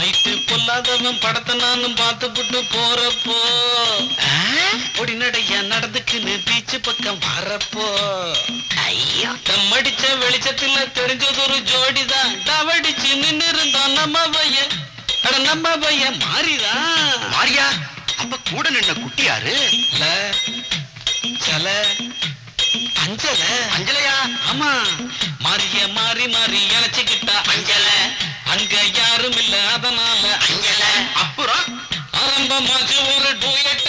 இல்லாதவன் படத்தை நானும் பார்த்து புட்டு போறப்போ. பொடி நடையா நடந்துக்குன்னு பீச்சு பக்கம் வரப்போ. ஐயோ. தம்மடிச்ச வெளிச்சத்துல தெரிஞ்சது ஒரு ஜோடிதான். டவடிச்சு நின்னு இருந்தோம் நம்ம பையன் அட நம்ம பையன் மாறிதான் மாரியா அப்ப கூட நின்ன குட்டியாரு சல. அஞ்சல. அஞ்சலையா? ஆமா. மாறிய மாறி மாறி இணைச்சுக்கிட்டா அஞ்சல. அங்க யாரும் இல்ல அதனால அப்புறம்? ஆரம்பமாச்சு ஒரு டூயட்டு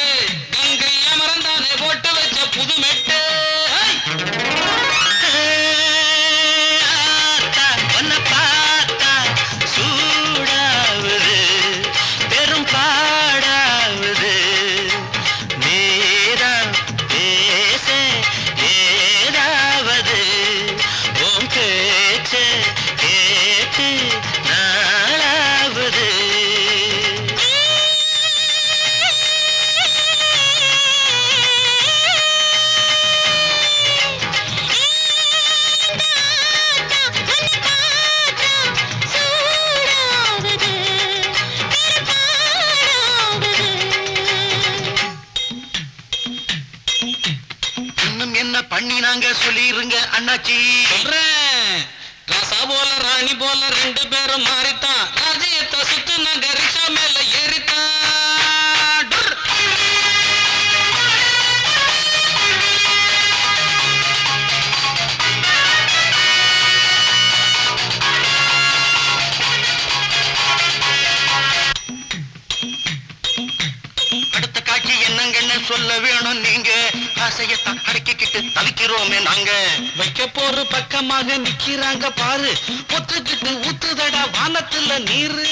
என்ன பண்ணினாங்க சொல்லிருங்க அண்ணாச்சி. சொல்றேன். ராசா போல ராணி போல ரெண்டு பேரும் மாறி அடுத்த என்னங்கன்னு சொல்ல வேணும் நீங்க? ஆசையத்தான் அடக்கிக்கிட்டு தவிக்கிறோமே நாங்க. வைக்க போற பக்கமாக நிக்கிறாங்க பாரு. பொத்துக்கிட்டு ஊத்துதடா வானத்துல நீரு.